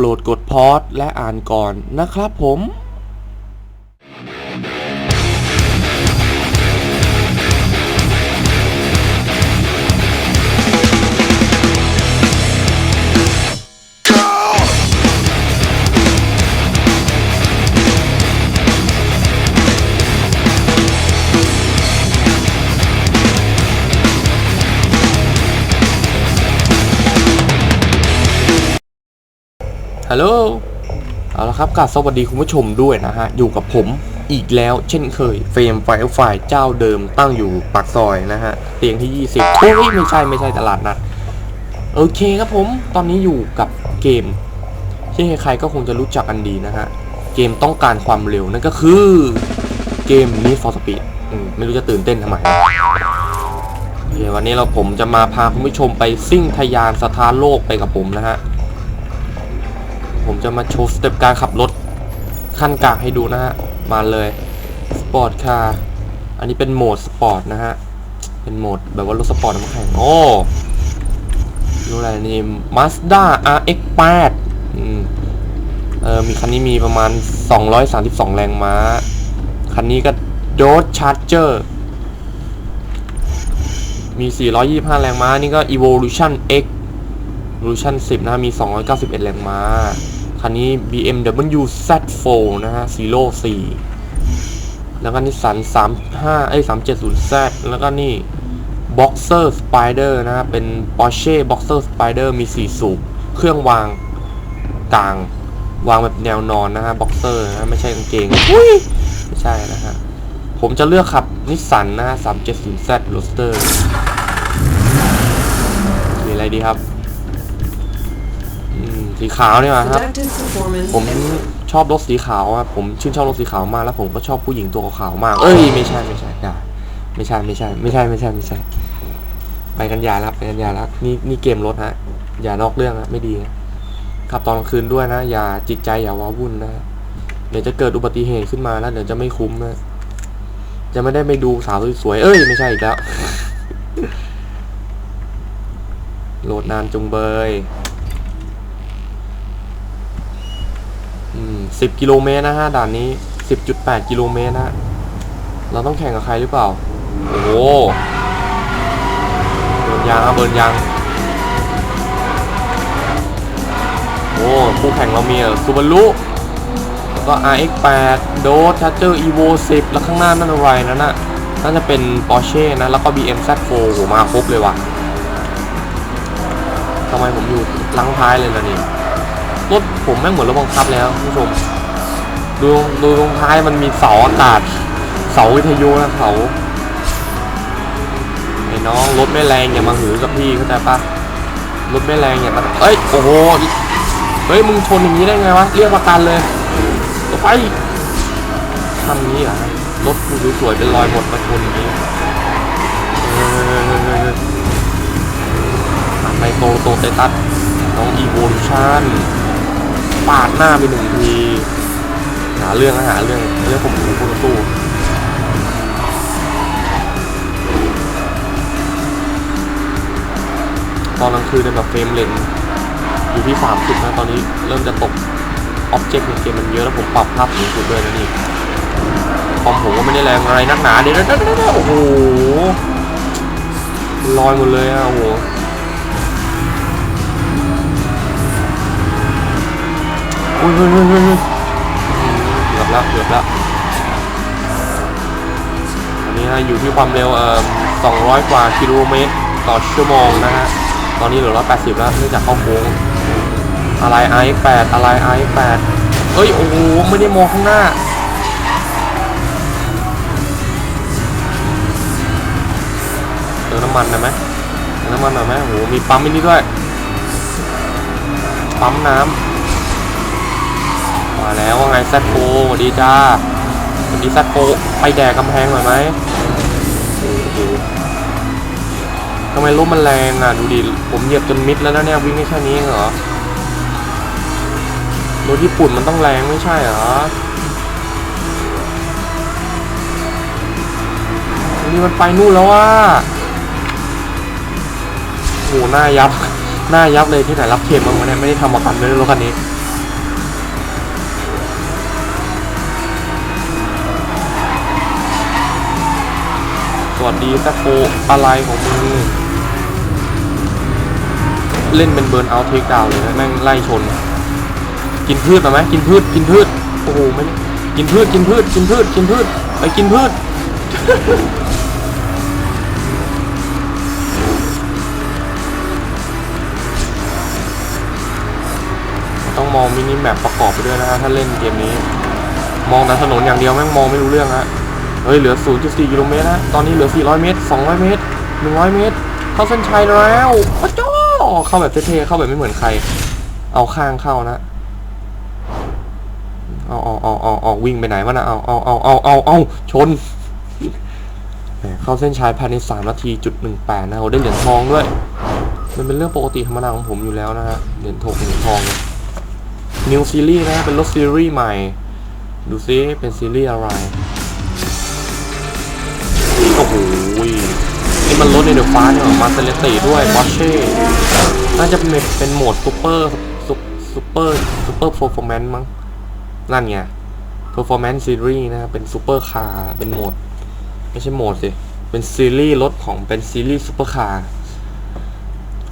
โหลดกดพอดและอ่านก่อนนะครับผม ฮัลโหล เอาละครับกาสวัสดีคุณผู้ชมด้วยนะฮะ อยู่กับผมอีกแล้วเช่นเคย เฟรมไฟล์ฝ่ายเจ้าเดิมตั้งอยู่ปากซอยนะฮะ เตียงที่ 20เฮ้ยไม่ใช่ไม่ใช่ตลาดนัด โอเคครับผม ตอนนี้อยู่กับเกมที่ใครๆก็คงจะรู้จักกันดีนะฮะ เกมต้องการความเร็วนั่นก็คือเกม Need for Speed อืมไม่รู้จะตื่นเต้นทำไมเดี๋ยววันนี้เราผมจะมาพาคุณผู้ชมไปซิ่งทะยานสถานโลกไปกับผมนะฮะ ผมจะมาโชว์สเต็ปการขับรถขั้นกลางให้ดูนะฮะ มาเลยสปอร์ตคาร์อันนี้เป็นโหมดสปอร์ตนะฮะ เป็นโหมดแบบว่ารถสปอร์ตมาแข่งโอ้ดูอะไรนี่ Mazda RX-8 อืมเออมีคันนี้มีประมาณ 232 แรงม้า คันนี้ก็ Dodge Charger มี 425 แรงม้า นี่ก็ Evolution X Evolution 10นะฮะมี291 แรงม้า คันนี้ BMW Z4 นะฮะ Zero 4แล้วก็นิสสัน35เอ้ย 370Z แล้วก็นี่ Boxer Spider นะฮะ เป็น Porsche Boxer Spider มี 4 สูบ เครื่องวางกลาง วางแบบแนวนอนนะฮะ Boxer นะฮะไม่ใช่กางเกงอุ้ยไม่ใช่นะฮะ ผมจะเลือกขับนิสสันนะฮะ 370Z Roadster มีอะไรดีครับอืม สีขาวเนี่ยครับ Productive performance ผม and ชอบรถสีขาวอะผมชื่นชอบรถสีขาวมากแล้วผมก็ชอบผู้หญิงตัวขาวๆมาก เอ้ยไม่ใช่ไม่ใช่อย่าไม่ใช่ไม่ใช่ ไม่ใช่ไม่ใช่ไม่ใช่ ไปกันยาแล้วไปกันยาแล้วนี่นี่เกมรถฮะ อย่านอกเรื่องนะไม่ดีนะขับตอนกลางคืนด้วยนะ อย่าจิตใจอย่าว้าวุ่นนะเดี๋ยวจะเกิดอุบัติเหตุขึ้นมาแล้วเดี๋ยวจะไม่คุ้มนะจะไม่ได้ไปดูสาวสวยๆเอ้ยไม่ใช่อีกแล้วโหลดนานจุงเบย อืมสิบกิโลเมตรนะฮะด่านนี้สิบจุดแปดกิโลเมตรนะ เราต้องแข่งกับใครหรือเปล่า โอ้โหเบิร์นยางครับเบิร์นยางโอ้คู่แข่งเรามีซูบารุแล้วก็ RX8 โดสชัตเตอร์ Evo 10 แล้วข้างหน้านั่นอะไรนั่นน่ะน่าจะเป็น Porsche นะ แล้วก็ BM Z4 โหมาครบเลยว่ะทำไมผมอยู่หลังท้ายเลยล่ะนี่ รถผมแม่งเหมือนรถบังคับแล้วคุณผู้ชม ดูดูตรงท้ายมันมีเสาอากาศ เสาวิทยุนะเสาไอ้น้องรถไม่แรงอย่ามาหือกับพี่เข้าใจปะรถไม่แรงอย่ามาเอ้ยโอ้โหเฮ้ยมึงชนอย่างนี้ได้ไงวะเรียกประกันเลยไฟทำงนี้เหรอรถกูสวยๆเป็นรอยหมดมาชนอย่างนี้ไปโตโตเตตัสน้องอีโวลูชัน ปาดหน้าไปหนึ่งทีหาเรื่องนะหาเรื่องเรื่องผมถูกคนตู้ตอนกลางคืนเนี่ยแบบเฟรมเลนอยู่ที่ 30 นะ ตอนนี้เริ่มจะตกอ็อบเจกต์ในเกมมันเยอะแล้วผมปรับภาพสูงสุดด้วยนะนี่คอมผมก็ไม่ได้แรงอะไรนักหนาเดี๋ยวโอ้โหลอยหมดเลยอะโอ้โห เกือบแล้วเกือบแล้วอันนี้ฮะอยู่ที่ความเร็วเอ่อ200 กว่ากิโลเมตรต่อชั่วโมงนะฮะตอนนี้เหลือ180แล้วเนื่องจากเข้าโค้งอะไร i8 อะไร i8 เอ้ยโอ้โหไม่ได้มองข้างหน้าเติมน้ำมันหน่อยไหมเติมน้ำมันหน่อยไหมโอ้โหมีปั๊มมินิด้วยปั๊มน้ำ มาแล้วว่าไงแซดโฟสวัสดีจ้าสวัสดีแซดโฟไปแดกกำแพงหน่อยไหมโอ้โหทำไมรถมันแรงอะ ดูดิ ผมเหยียบจนมิดแล้วนะเนี่ย วิ่งได้แค่นี้เหรอรถญี่ปุ่นมันต้องแรงไม่ใช่เหรอ นี่มันไปนู่นแล้วว่าโอ้หหน้ายับ หน้ายับเลยที่ไหนรับเข็มมาวะเนี่ยไม่ได้ทำประกันเลยรถคันนี้ สวัสดีแซคโฟอะไรของมึงเล่นเป็นเบิร์นเอาเทคดาวเลยนะแม่งไล่ชน กินพืชไหมกินพืชกินพืชโอ้โหไม่ได้กินพืชกินพืชกินพืชกินพืชไปกินพืชต้องมองมินิแมปประกอบไปด้วยนะฮะถ้าเล่นเกมนี้ มองแต่ถนนอย่างเดียวแม่งมองไม่รู้เรื่องฮะ ฮ้ยเหลือ 0.4 กิโลเมตรนะตอนนี้เหลือ 400 เมตร 200 เมตร 100 เมตร เข้าเส้นชัยแล้วพระเจ้าเข้าแบบเท่ๆเข้าแบบไม่เหมือนใคร เอาข้างเข้านะเอาเอาเอาเอาเอาวิ่งไปไหนวะนะเอาเอาเอาเอาเอาเอาชนเข้าเส้นชัยภายใน 3 นาทีจุด18นะโอ้ได้เหรียญทองด้วย มันเป็นเรื่องปกติธรรมดาของผมอยู่แล้วนะฮะเหรียญทองเหรียญทองนิวซีรีส์นะเป็นรถซีรีส์ใหม่ ดูซิเป็นซีรีส์อะไร โหนี่มันรถในเดอะฟ้าเนี่ยมาเซเลติด้วยบอชเช่น่าจะเป็นเป็นโหมดซูเปอร์ซูเปอร์ซูเปอร์เพอร์ฟอร์แมนซ์มั้งนั่นไง performance series นะเป็นซูเปอร์คาร์เป็นโหมด ไม่ใช่โหมดสิเป็นซีรีส์รถของเป็นซีรีส์ซูเปอร์คาร์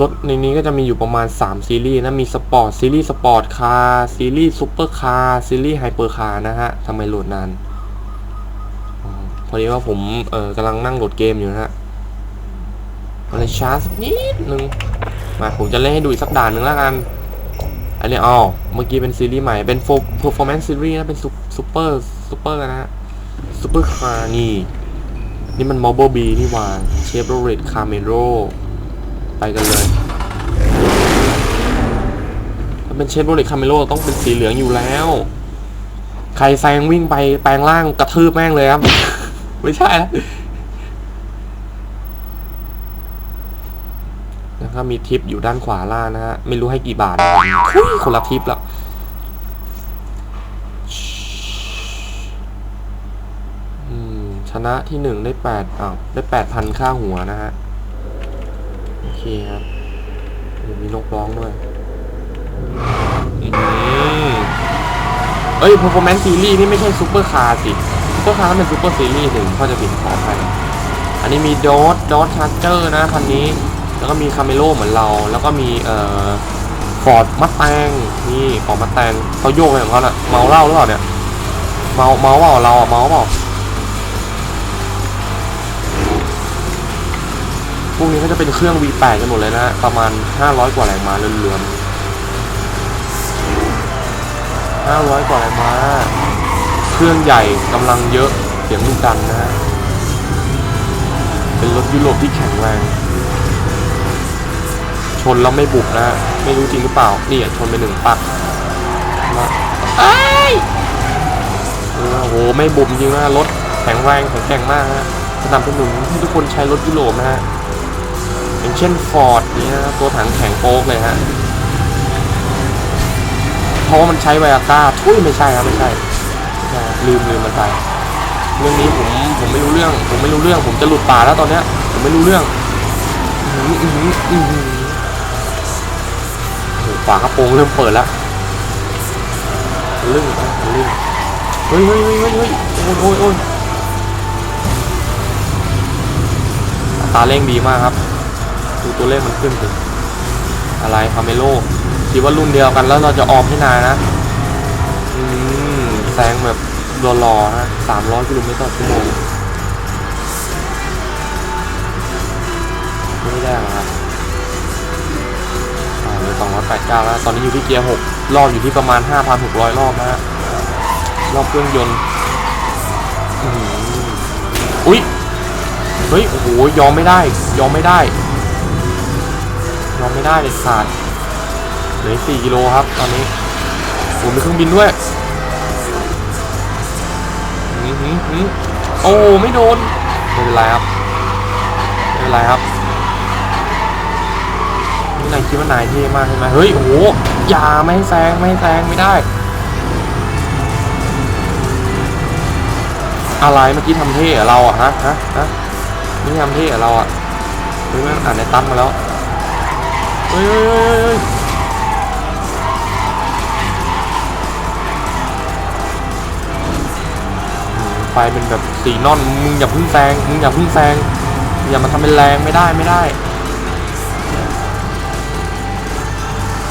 รถในนี้ก็จะมีอยู่ประมาณ 3 ซีรีส์นะ มีสปอร์ตซีรีส์สปอร์ตคาร์ซีรีส์ซูเปอร์คาร์ซีรีส์ไฮเปอร์คาร์นะฮะทำไมโหลดนาน พอดีว่าผมเออกำลังนั่งโหลดเกมอยู่นะฮะมันเลยช้าสักนิดนึงมาผมจะเล่นให้ดูอีกสักด่านหนึ่งแล้วกัน อันนี้อ๋อเมื่อกี้เป็นซีรีส์ใหม่ เป็น for performance series นะ เป็นซูเปอร์ซูเปอร์นะฮะซูเปอร์คาร์นี่นี่มัน Marble B นี่ว่า Chevrolet Camaro ไปกันเลยถ้าเป็น Chevrolet Camaro ต้องเป็นสีเหลืองอยู่แล้ว ใครแซงวิ่งไปแปลงร่างกระทืบแม่งเลยครับ ไม่ใช่แล้วแล้วก็มีทิปอยู่ด้านขวาล่างนะฮะ ไม่รู้ให้กี่บาทนะคุยคนละทิปแล้วอืมชนะที่หนึ่งได้แปดอ้าวได้แปดพันค่าหัวนะฮะ โอเคครับมีนกร้องด้วยอืมเอ้ย performance series นี่ไม่ใช่ซูเปอร์คาร์สิ ซูเปอร์คาร์เป็นซูเปอร์ซีรีส์ถึงพ่อจะบินขอไป อันนี้มีดอทดอทชาร์เจอร์นะคันนี้ แล้วก็มีคาเมโลเหมือนเรา แล้วก็มีเอ่อฟอร์ดมัตแตงนี่ฟอร์ดมัตแตงเขาโยกอะไรของเขาน่ะเมาเหล้าหรือเปล่าเนี่ยเมาเมาเปล่าเราอะเมาเปล่าพวกนี้ก็จะเป็นเครื่อง V8 กันหมดเลยนะประมาณ 500 กว่าแรงม้าเรือนๆ500 กว่าแรงม้า เครื่องใหญ่กำลังเยอะเสียงดุดันนะฮะเป็นรถยุโรปที่แข็งแรง ชนแล้วไม่บุบนะไม่รู้จริงหรือเปล่านี่อะชนไปหนึ่งปักมาเอ้ยเอโอ้โหไม่บุบจริงนะรถแข็งแรงแข็งแกร่งมากฮะสนับสนุนให้ทุกคนใช้รถยุโรปนะฮะอย่างเช่นฟอร์ดนี่นะตัวถังแข็งโป๊กเลยฮะเพราะว่ามันใช้ไวอาก้าทุยไม่ใช่ครับไม่ใช่ ลืมลืมมันไป เรื่องนี้ผมผมไม่รู้เรื่อง ผมไม่รู้เรื่อง ผมจะหลุดป่าแล้วตอนเนี้ย ผมไม่รู้เรื่องอื้อหืออื้อหืออื้อหือโอ้โหฝากระโปรงเริ่มเปิดแล้วลื่นลื่นเฮ้ยเฮ้ยเฮ้ยเฮ้ยเฮ้ยโอ้ยโอ้ยโอ้ยตาเร่งดีมากครับ ดูตัวเลขมันขึ้นถึงอะไรคาเมโลคิดว่ารุ่นเดียวกันแล้วเราจะออมให้นายนะ งแบบรอๆฮะสามร้อยกิโลเมตรต่อชั่วโมงไม่ได้หรอครับอ่าเลยสองร้อยแปดเก้าแล้ว ตอนนี้อยู่ที่เกียร์หกรอบอยู่ที่ประมาณห้าพันหกร้อยรอบนะฮะ รอบเครื่องยนต์ อุ้ย เฮ้ย โอ้โห ยอมไม่ได้ ยอมไม่ได้ ยอมไม่ได้เลยขาดเหลือสี่กิโลครับ ตอนนี้โอ้มีเครื่องบินด้วย หือหือโอ้ไม่โดนไม่เป็นไรครับไม่เป็นไรครับนี่นายคิดว่านายเท่มากใช่ไหมเฮ้ยโอ้โหอย่าไม่แซงไม่แซงไม่ได้ อะไรเมื่อกี้ทำเท่เราอะฮะฮะฮะนี่ทำเท่เราอะเฮ้ยม่งอ่านในตั้งมาแล้วเฮ้ยเฮ้ยเฮ้ย เฮ้ยอืมไปเป็นแบบสีนอนมึงอย่าพึ่งแซงมึงอย่าพึ่งแซงอย่ามาทำเป็นแรงไม่ได้ไม่ได้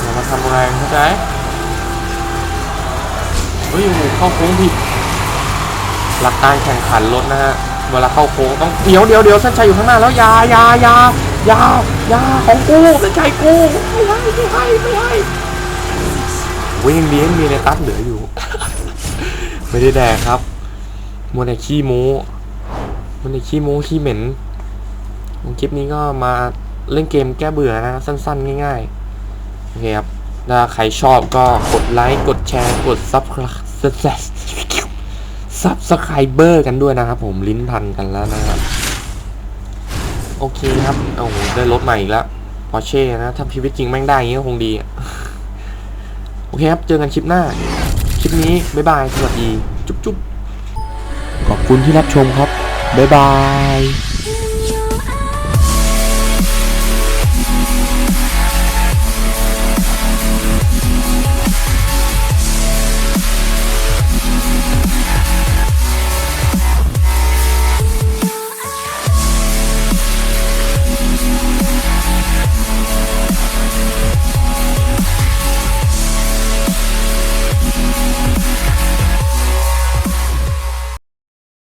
อย่ามาทำแรงเข้าใจเฮ้ยโอ้โหเข้าโค้งผิดหลักการแข่งขันรถนะฮะเวลาเข้าโค้งต้องเดี๋ยวเดี๋ยวเดี๋ยวเส้นชัยอยู่ข้างหน้าแล้วยายายายายาของกูเส้นชัยกูไม่ให้ไม่ให้ไม่ให้วิ่งดียังมีในตัดเหลืออยู่ ไม่ได้แดกครับ มัวแต่ขี้โม้มัวแต่ขี้โม้ขี้เหม็นคลิปนี้ก็มาเล่นเกมแก้เบื่อนะสั้นๆ ง่ายๆ โอเคครับ ถ้าใครชอบก็กดไลค์ กดแชร์ กดซับซับสไครเบอร์กันด้วยนะครับผมลิ้นพันกันแล้วนะครับ โอเคครับ โอ้โหได้รถใหม่อีกแล้วพอเช่นะ ถ้าชีวิตจริงแม่งได้อย่างนี้ก็คงดี โอเคครับ เจอกันคลิปหน้า คลิปนี้ บ๊ายบาย สวัสดี จุ๊บจุ๊บ ขอบคุณที่รับชมครับ บ๊ายบาย